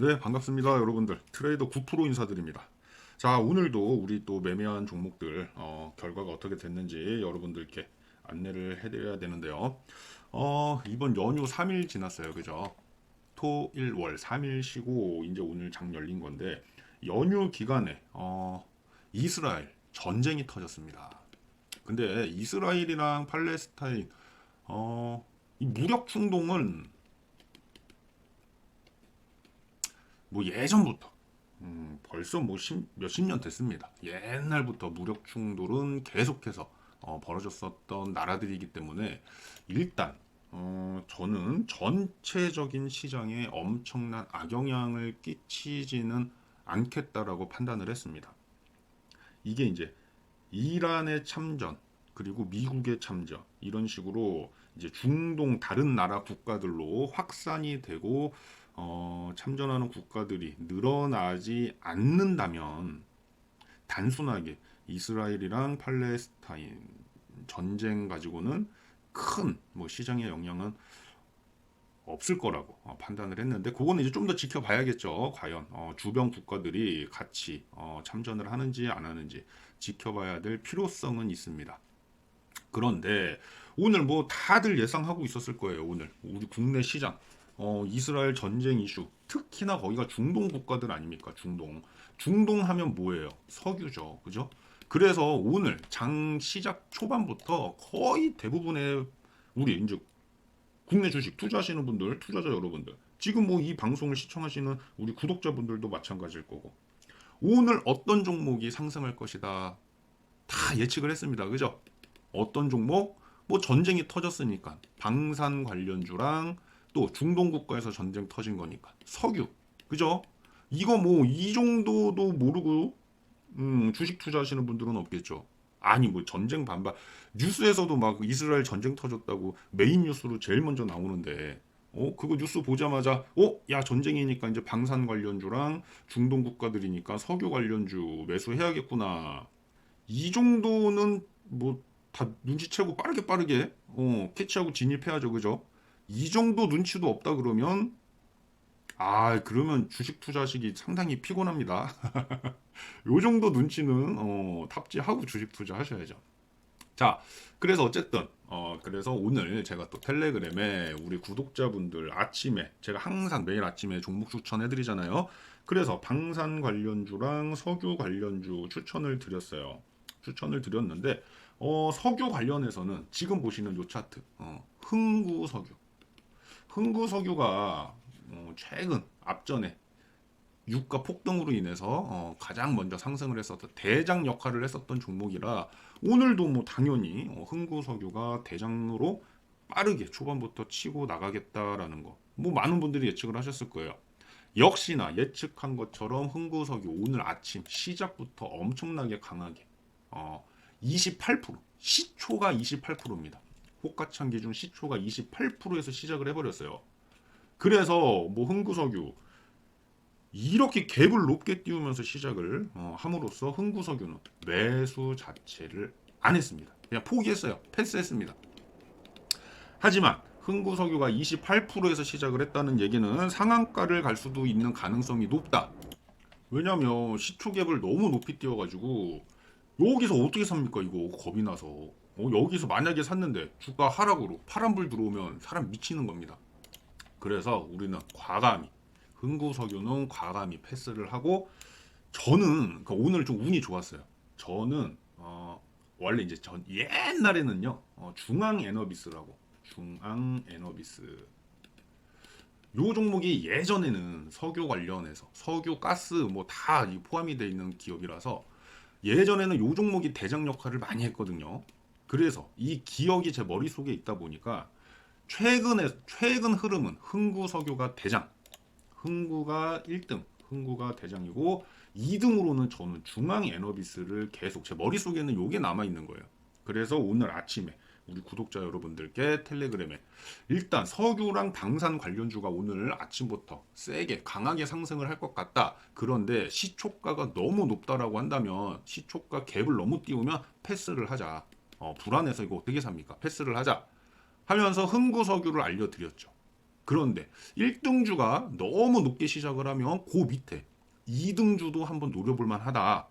네, 반갑습니다, 여러분들. 트레이더 9% 인사드립니다. 자, 오늘도 우리 또 매매한 종목들 어, 결과가 어떻게 됐는지 여러분들께 안내를 해드려야 되는데요. 어, 이번 연휴 3일 지났어요, 그죠? 토, 일, 월 3일 쉬고 이제 오늘 장 열린 건데 연휴 기간에 어, 이스라엘 전쟁이 터졌습니다. 근데 이스라엘이랑 팔레스타인 어, 이 무력 충동은 뭐 예전부터 음, 벌써 뭐 십, 몇십 년 됐습니다. 옛날부터 무력 충돌은 계속해서 어, 벌어졌었던 나라들이기 때문에 일단 어, 저는 전체적인 시장에 엄청난 악영향을 끼치지는 않겠다라고 판단을 했습니다. 이게 이제 이란의 참전 그리고 미국의 참전 이런 식으로 이제 중동 다른 나라 국가들로 확산이 되고 어, 참전하는 국가들이 늘어나지 않는다면 단순하게 이스라엘이랑 팔레스타인 전쟁 가지고는 큰 뭐 시장의 영향은 없을 거라고 어, 판단을 했는데 그거는 이제 좀 더 지켜봐야겠죠. 과연 어, 주변 국가들이 같이 어, 참전을 하는지 안 하는지 지켜봐야 될 필요성은 있습니다. 그런데 오늘 뭐 다들 예상하고 있었을 거예요. 오늘 우리 국내 시장 어, 이스라엘 전쟁 이슈 특히나 거기가 중동 국가들 아닙니까? 중동 중동 하면 뭐예요? 석유죠, 그죠? 그래서 오늘 장 시작 초반부터 거의 대부분의 우리 이제 국내 주식 투자하시는 분들, 투자자 여러분들, 지금 뭐 이 방송을 시청하시는 우리 구독자분들도 마찬가지일 거고, 오늘 어떤 종목이 상승할 것이다. 다 예측을 했습니다. 그죠? 어떤 종목? 뭐 전쟁이 터졌으니까 방산 관련주랑 또 중동 국가에서 전쟁 터진 거니까. 석유. 그죠? 이거 뭐 이 정도도 모르고 음, 주식 투자하시는 분들은 없겠죠. 아니 뭐 전쟁 반발. 뉴스에서도 막 이스라엘 전쟁 터졌다고 메인 뉴스로 제일 먼저 나오는데 어? 그거 뉴스 보자마자 어야 전쟁이니까 이제 방산 관련주랑 중동 국가들이니까 석유 관련주 매수해야겠구나. 이 정도는 뭐 다 눈치채고 빠르게 빠르게 어 캐치하고 진입해야죠. 그죠 이 정도 눈치도 없다 그러면 아 그러면 주식 투자하시기 상당히 피곤합니다 요 정도 눈치는 어, 탑재하고 주식 투자 하셔야죠. 자, 그래서 어쨌든 어, 그래서 오늘 제가 또 텔레그램에 우리 구독자분들 아침에 제가 항상 매일 아침에 종목 추천해 드리잖아요. 그래서 방산 관련주랑 석유 관련주 추천을 드렸어요. 추천을 드렸는데 어, 석유 관련해서는 지금 보시는 요 차트 어, 흥구 석유 흥구 석유가 어, 최근 앞전에 유가 폭등으로 인해서 어, 가장 먼저 상승을 했었던 대장 역할을 했었던 종목이라 오늘도 뭐 당연히 어, 흥구석유가 대장으로 빠르게 초반부터 치고 나가겠다라는 거. 뭐 많은 분들이 예측을 하셨을 거예요. 역시나 예측한 것처럼 흥구석유 오늘 아침 시작부터 엄청나게 강하게 어, 28% 시초가 28%입니다. 호가창 기준 시초가 28%에서 시작을 해버렸어요. 그래서 뭐 흥구석유 이렇게 갭을 높게 띄우면서 시작을 어, 함으로써 흥구석유는 매수 자체를 안 했습니다. 그냥 포기했어요. 패스했습니다. 하지만 흥구석유가 28%에서 시작을 했다는 얘기는 상한가를 갈 수도 있는 가능성이 높다. 왜냐면 시초 갭을 너무 높이 띄워가지고 여기서 어떻게 삽니까 이거 겁이 나서 어, 여기서 만약에 샀는데 주가 하락으로 파란불 들어오면 사람 미치는 겁니다. 그래서 우리는 과감히 흥구석유는 과감히 패스를 하고 저는 그러니까 오늘 좀 운이 좋았어요. 저는 어, 원래 이제 전 옛날에는요 어, 중앙 에너비스라고 중앙 에너비스 요 종목이 예전에는 석유 관련해서 석유 가스 뭐 다 포함이 돼 있는 기업이라서 예전에는 요 종목이 대장 역할을 많이 했거든요. 그래서 이 기억이 제 머릿속에 있다 보니까 최근에 최근 흐름은 흥구 석유가 대장 흥구가 1등, 흥구가 대장이고 2등으로는 저는 중앙 에너비스를 계속 제 머릿속에는 요게 남아 있는 거예요. 그래서 오늘 아침에 우리 구독자 여러분들께 텔레그램에 일단 석유랑 방산 관련주가 오늘 아침부터 세게 강하게 상승을 할 것 같다. 그런데 시초가가 너무 높다라고 한다면 시초가 갭을 너무 띄우면 패스를 하자. 어, 불안해서 이거 어떻게 삽니까? 패스를 하자. 하면서 흥구석유를 알려드렸죠. 그런데 1등주가 너무 높게 시작을 하면 그 밑에 2등주도 한번 노려볼 만하다.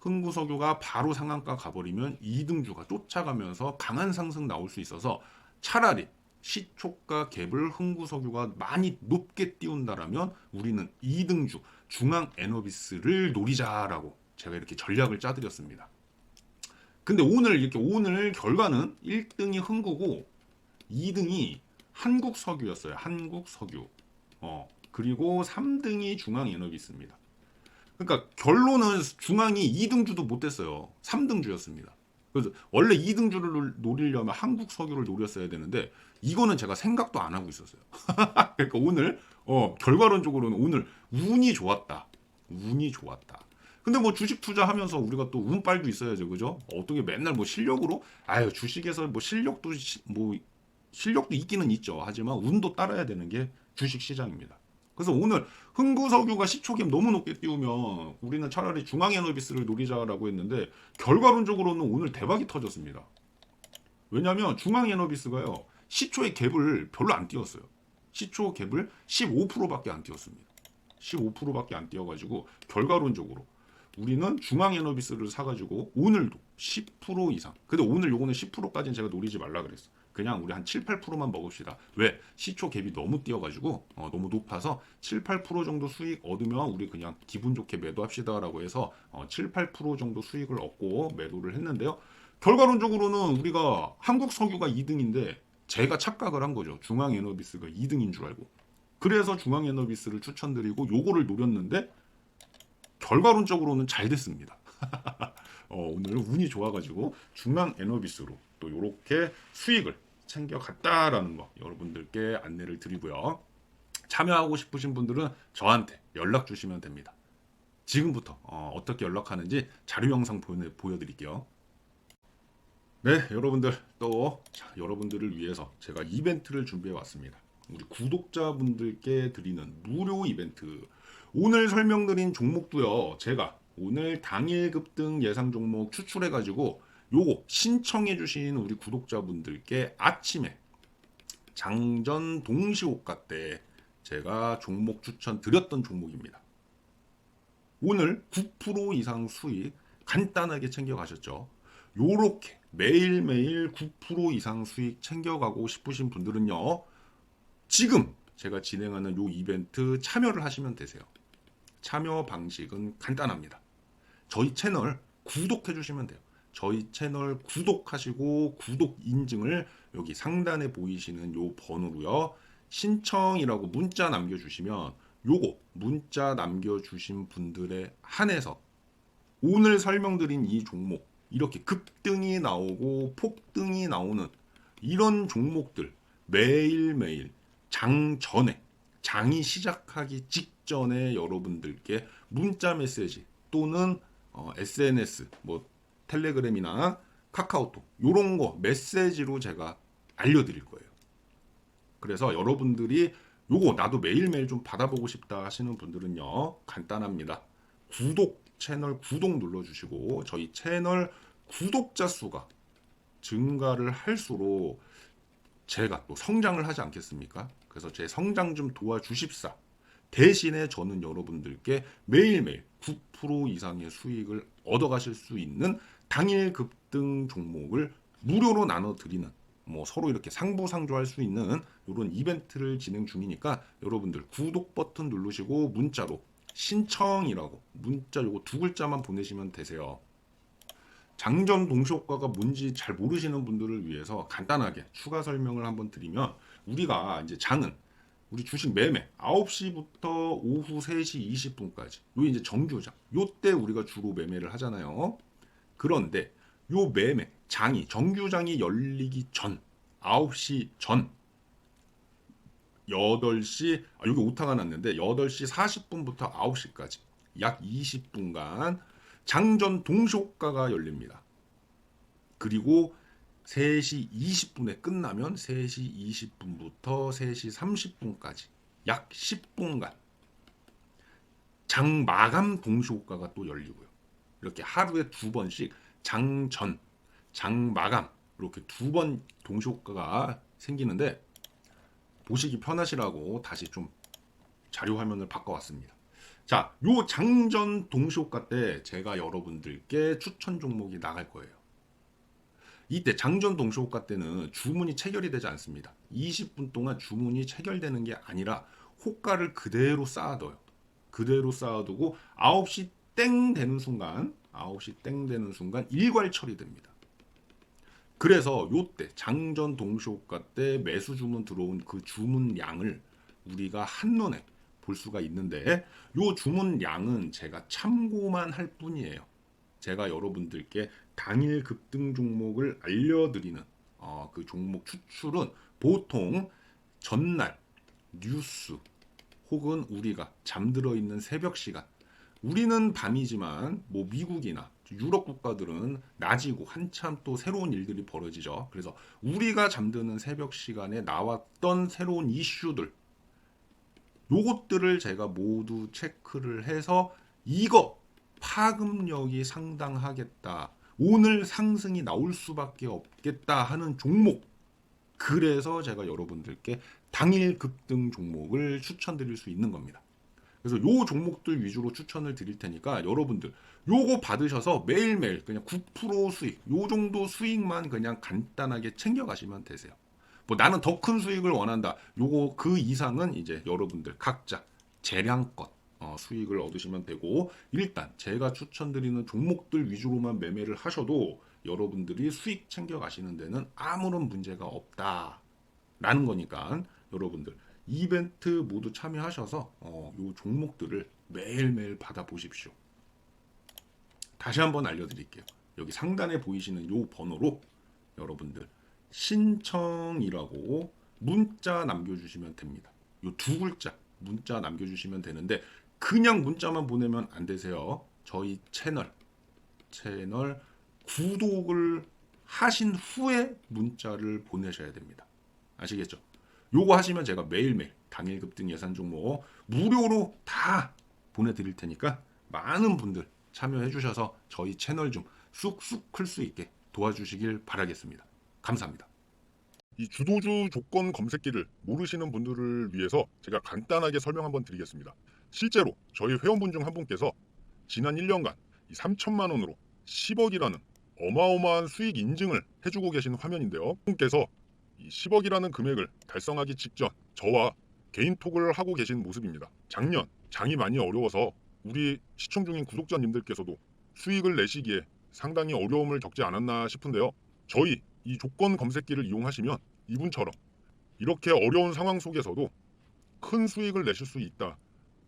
흥구석유가 바로 상한가 가버리면 2등주가 쫓아가면서 강한 상승 나올 수 있어서 차라리 시초가 갭을 흥구석유가 많이 높게 띄운다라면 우리는 2등주 중앙 에너비스를 노리자라고 제가 이렇게 전략을 짜드렸습니다. 근데 오늘 이렇게 오늘 결과는 1등이 흥구고 2등이 한국석유였어요. 한국석유. 어, 그리고 3등이 중앙에너비스입니다. 그러니까 결론은 중앙이 2등주도 못 됐어요. 3등주였습니다. 그래서 원래 2등주를 노리려면 한국 석유를 노렸어야 되는데 이거는 제가 생각도 안 하고 있었어요. 그러니까 오늘 어, 결과론적으로는 오늘 운이 좋았다. 운이 좋았다. 근데 뭐 주식 투자하면서 우리가 또 운빨도 있어야죠. 그죠? 어떻게 맨날 뭐 실력으로 아유, 주식에서 뭐 실력도 시, 뭐 실력도 있기는 있죠. 하지만 운도 따라야 되는 게 주식 시장입니다. 그래서 오늘 흥구석유가 시초갭 너무 높게 띄우면 우리는 차라리 중앙에너비스를 노리자라고 했는데 결과론적으로는 오늘 대박이 터졌습니다. 왜냐하면 중앙에너비스가요 시초의 갭을 별로 안 띄웠어요. 시초 갭을 15%밖에 안 띄웠습니다. 15%밖에 안 띄워가지고 결과론적으로 우리는 중앙에너비스를 사가지고 오늘도 10% 이상. 근데 오늘 요거는 10%까지는 제가 노리지 말라 그랬어. 그냥 우리 한 7, 8%만 먹읍시다. 왜? 시초 갭이 너무 뛰어가지고 어, 너무 높아서 7, 8% 정도 수익 얻으면 우리 그냥 기분 좋게 매도합시다라고 해서 어, 7, 8% 정도 수익을 얻고 매도를 했는데요. 결과론적으로는 우리가 한국 석유가 2등인데 제가 착각을 한 거죠. 중앙에너비스가 2등인 줄 알고. 그래서 중앙에너비스를 추천드리고 요거를 노렸는데 결과론적으로는 잘 됐습니다. 어, 오늘 운이 좋아가지고 중앙에너비스로 또 이렇게 수익을 챙겨갔다라는 거 여러분들께 안내를 드리고요. 참여하고 싶으신 분들은 저한테 연락 주시면 됩니다. 지금부터 어, 떻게 연락하는지 자료 영상 보여, 보여 드릴게요. 네, 여러분들 또 자, 여러분들을 위해서 제가 이벤트를 준비해 왔습니다. 우리 구독자분들께 드리는 무료 이벤트. 오늘 설명드린 종목도요. 제가 오늘 당일 급등 예상 종목 추출해 가지고 요거 신청해 주신 우리 구독자분들께 아침에 장전 동시호가 때 제가 종목 추천 드렸던 종목입니다. 오늘 9% 이상 수익 간단하게 챙겨 가셨죠. 요렇게 매일매일 9% 이상 수익 챙겨가고 싶으신 분들은요. 지금 제가 진행하는 요 이벤트 참여를 하시면 되세요. 참여 방식은 간단합니다. 저희 채널 구독해 주시면 돼요. 저희 채널 구독하시고 구독 인증을 여기 상단에 보이시는 요 번호로요. 신청이라고 문자 남겨주시면 요거 문자 남겨주신 분들에 한해서 오늘 설명드린 이 종목 이렇게 급등이 나오고 폭등이 나오는 이런 종목들 매일매일 장 전에 장이 시작하기 직전에 여러분들께 문자 메시지 또는 어, SNS 뭐 텔레그램이나 카카오톡 요런 거 메시지로 제가 알려드릴 거예요. 그래서 여러분들이 요거 나도 매일매일 좀 받아보고 싶다 하시는 분들은요 간단합니다. 구독 채널 구독 눌러주시고 저희 채널 구독자 수가 증가를 할수록 제가 또 성장을 하지 않겠습니까? 그래서 제 성장 좀 도와주십사. 대신에 저는 여러분들께 매일매일 9% 이상의 수익을 얻어가실 수 있는 당일 급등 종목을 무료로 나눠 드리는 뭐 서로 이렇게 상부상조할 수 있는 이런 이벤트를 진행 중이니까 여러분들 구독 버튼 누르시고 문자로 신청이라고 문자 요거 두 글자만 보내시면 되세요. 장전 동시 효과가 뭔지 잘 모르시는 분들을 위해서 간단하게 추가 설명을 한번 드리면 우리가 이제 장은 우리 주식 매매 9시부터 오후 3시 20분까지 요 이제 정규장 요때 우리가 주로 매매를 하잖아요. 그런데 요 매매 장이 정규장이 열리기 전 9시 전 8시 아, 여기 오타가 났는데 8시 40분부터 9시까지 약 20분간 장전 동시 호가가 열립니다. 그리고 3시 20분에 끝나면 3시 20분부터 3시 30분까지 약 10분간 장 마감 동시호가가 또 열리고요. 이렇게 하루에 두 번씩 장전, 장마감 이렇게 두 번 동시효과가 생기는데 보시기 편하시라고 다시 좀 자료 화면을 바꿔왔습니다. 자, 요 장전 동시호가 때 제가 여러분들께 추천 종목이 나갈 거예요. 이때 장전 동시호가 때는 주문이 체결이 되지 않습니다. 20분 동안 주문이 체결되는 게 아니라 호가를 그대로 쌓아둬요. 그대로 쌓아두고 9시 땡 되는 순간 9시 땡 되는 순간 일괄 처리됩니다. 그래서 요때 장전 동시호가 때 매수 주문 들어온 그 주문량을 우리가 한눈에 볼 수가 있는데 요 주문량은 제가 참고만 할 뿐이에요. 제가 여러분들께 당일 급등 종목을 알려드리는 어, 그 종목 추출은 보통 전날 뉴스 혹은 우리가 잠들어 있는 새벽 시간 우리는 밤이지만 뭐 미국이나 유럽 국가들은 낮이고 한참 또 새로운 일들이 벌어지죠. 그래서 우리가 잠드는 새벽 시간에 나왔던 새로운 이슈들 요것들을 제가 모두 체크를 해서 이거 파급력이 상당하겠다. 오늘 상승이 나올 수밖에 없겠다 하는 종목. 그래서 제가 여러분들께 당일 급등 종목을 추천드릴 수 있는 겁니다. 그래서 요 종목들 위주로 추천을 드릴 테니까 여러분들 요거 받으셔서 매일매일 그냥 9% 수익, 요 정도 수익만 그냥 간단하게 챙겨 가시면 되세요. 뭐 나는 더 큰 수익을 원한다. 요거 그 이상은 이제 여러분들 각자 재량껏 어, 수익을 얻으시면 되고 일단 제가 추천드리는 종목들 위주로만 매매를 하셔도 여러분들이 수익 챙겨 가시는 데는 아무런 문제가 없다 라는 거니까 여러분들 이벤트 모두 참여하셔서 어, 요 종목들을 매일매일 받아 보십시오. 다시 한번 알려드릴게요. 여기 상단에 보이시는 요 번호로 여러분들 신청이라고 문자 남겨주시면 됩니다. 요 두 글자 문자 남겨주시면 되는데 그냥 문자만 보내면 안 되세요. 저희 채널 채널 구독을 하신 후에 문자를 보내셔야 됩니다. 아시겠죠? 요거 하시면 제가 매일매일 당일 급등 예산 종목 무료로 다 보내드릴 테니까 많은 분들 참여해 주셔서 저희 채널 좀 쑥쑥 클 수 있게 도와주시길 바라겠습니다. 감사합니다. 이 주도주 조건 검색기를 모르시는 분들을 위해서 제가 간단하게 설명 한번 드리겠습니다. 실제로 저희 회원분 중 한 분께서 지난 1년간 이 3천만 원으로 10억이라는 어마어마한 수익 인증을 해주고 계신 화면인데요. 분께서 이 10억이라는 금액을 달성하기 직전 저와 개인 톡을 하고 계신 모습입니다. 작년 장이 많이 어려워서 우리 시청 중인 구독자님들께서도 수익을 내시기에 상당히 어려움을 겪지 않았나 싶은데요. 저희 이 조건 검색기를 이용하시면 이분처럼 이렇게 어려운 상황 속에서도 큰 수익을 내실 수 있다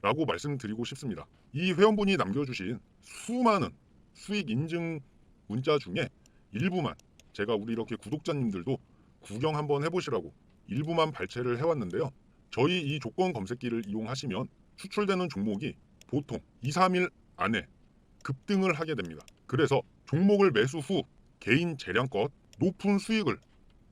라고 말씀드리고 싶습니다. 이 회원분이 남겨주신 수많은 수익 인증 문자 중에 일부만 제가 우리 이렇게 구독자님들도 구경 한번 해보시라고 일부만 발췌를 해왔는데요. 저희 이 조건 검색기를 이용하시면 추출되는 종목이 보통 2, 3일 안에 급등을 하게 됩니다. 그래서 종목을 매수 후 개인 재량껏 높은 수익을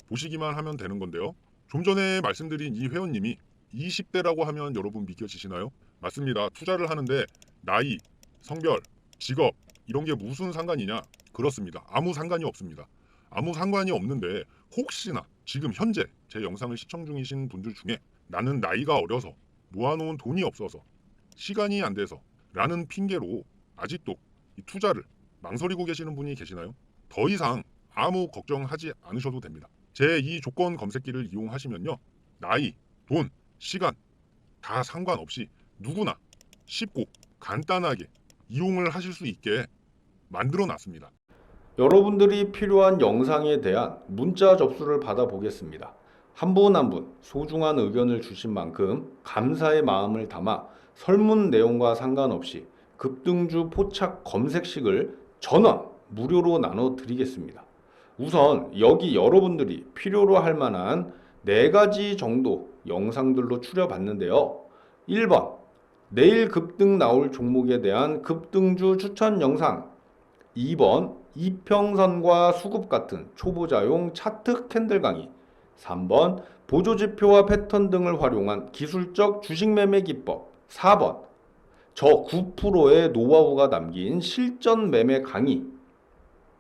보시기만 하면 되는 건데요. 좀 전에 말씀드린 이 회원님이 20대라고 하면 여러분 믿겨지시나요? 맞습니다. 투자를 하는데 나이, 성별, 직업 이런 게 무슨 상관이냐? 그렇습니다. 아무 상관이 없습니다. 아무 상관이 없는데 혹시나 지금 현재 제 영상을 시청 중이신 분들 중에 나는 나이가 어려서 모아놓은 돈이 없어서 시간이 안 돼서 라는 핑계로 아직도 이 투자를 망설이고 계시는 분이 계시나요? 더 이상 아무 걱정하지 않으셔도 됩니다. 제 이 조건 검색기를 이용하시면요. 나이, 돈, 시간 다 상관없이 누구나 쉽고 간단하게 이용을 하실 수 있게 만들어 놨습니다. 여러분들이 필요한 영상에 대한 문자 접수를 받아보겠습니다. 한 분 한 분 소중한 의견을 주신 만큼 감사의 마음을 담아 설문 내용과 상관없이 급등주 포착 검색식을 전원 무료로 나눠 드리겠습니다. 우선 여기 여러분들이 필요로 할 만한 네 가지 정도 영상들로 추려봤는데요. 1번 내일 급등 나올 종목에 대한 급등주 추천 영상. 2번 이평선과 수급 같은 초보자용 차트 캔들 강의. 3번 보조지표와 패턴 등을 활용한 기술적 주식 매매 기법. 4번 저 9%의 노하우가 담긴 실전 매매 강의.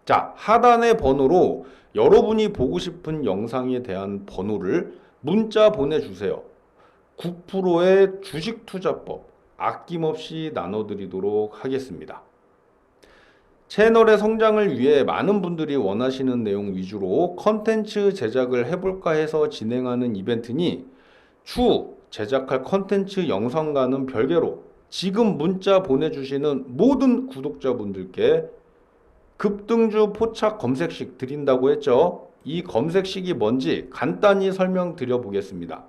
자 하단의 번호로 여러분이 보고 싶은 영상에 대한 번호를 문자 보내주세요. 9%의 주식 투자법 아낌없이 나눠드리도록 하겠습니다. 채널의 성장을 위해 많은 분들이 원하시는 내용 위주로 컨텐츠 제작을 해볼까 해서 진행하는 이벤트니 추후 제작할 컨텐츠 영상과는 별개로 지금 문자 보내주시는 모든 구독자분들께 급등주 포착 검색식 드린다고 했죠. 이 검색식이 뭔지 간단히 설명드려 보겠습니다.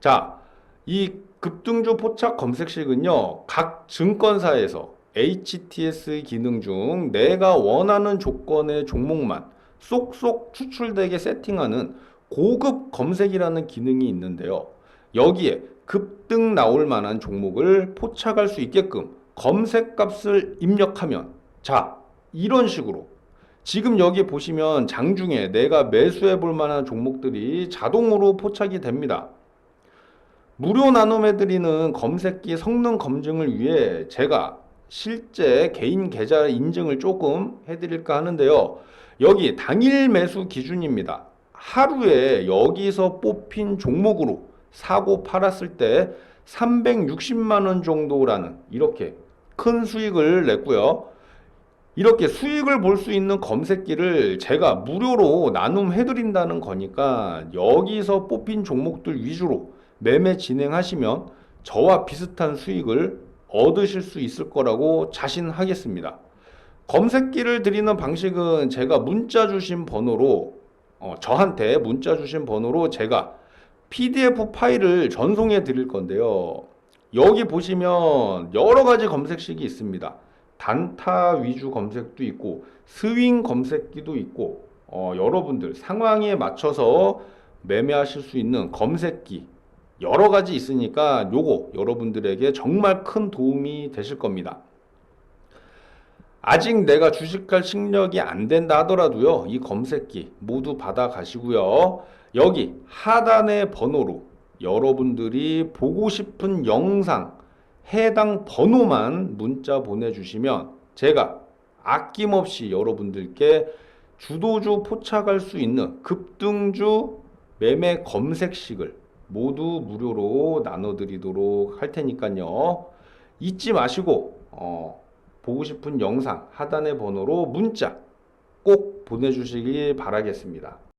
자, 이 급등주 포착 검색식은요, 각 증권사에서 HTS 기능 중 내가 원하는 조건의 종목만 쏙쏙 추출되게 세팅하는 고급 검색이라는 기능이 있는데요. 여기에 급등 나올 만한 종목을 포착할 수 있게끔 검색 값을 입력하면 자, 이런 식으로 지금 여기 보시면 장중에 내가 매수해 볼 만한 종목들이 자동으로 포착이 됩니다. 무료 나눔해 드리는 검색기 성능 검증을 위해 제가 실제 개인 계좌 인증을 조금 해 드릴까 하는데요. 여기 당일 매수 기준입니다. 하루에 여기서 뽑힌 종목으로 사고 팔았을 때 360만 원 정도라는 이렇게 큰 수익을 냈고요. 이렇게 수익을 볼 수 있는 검색기를 제가 무료로 나눔해 드린다는 거니까 여기서 뽑힌 종목들 위주로 매매 진행하시면 저와 비슷한 수익을 얻으실 수 있을 거라고 자신하겠습니다. 검색기를 드리는 방식은 제가 문자 주신 번호로 어, 저한테 문자 주신 번호로 제가 PDF 파일을 전송해 드릴 건데요. 여기 보시면 여러 가지 검색식이 있습니다. 단타 위주 검색도 있고 스윙 검색기도 있고 어, 여러분들 상황에 맞춰서 매매하실 수 있는 검색기 여러 가지 있으니까 요거 여러분들에게 정말 큰 도움이 되실 겁니다. 아직 내가 주식할 실력이 안 된다 하더라도요, 이 검색기 모두 받아 가시고요. 여기 하단의 번호로 여러분들이 보고 싶은 영상 해당 번호만 문자 보내주시면 제가 아낌없이 여러분들께 주도주 포착할 수 있는 급등주 매매 검색식을 모두 무료로 나눠드리도록 할 테니까요. 잊지 마시고 어, 보고 싶은 영상 하단의 번호로 문자 꼭 보내주시기 바라겠습니다.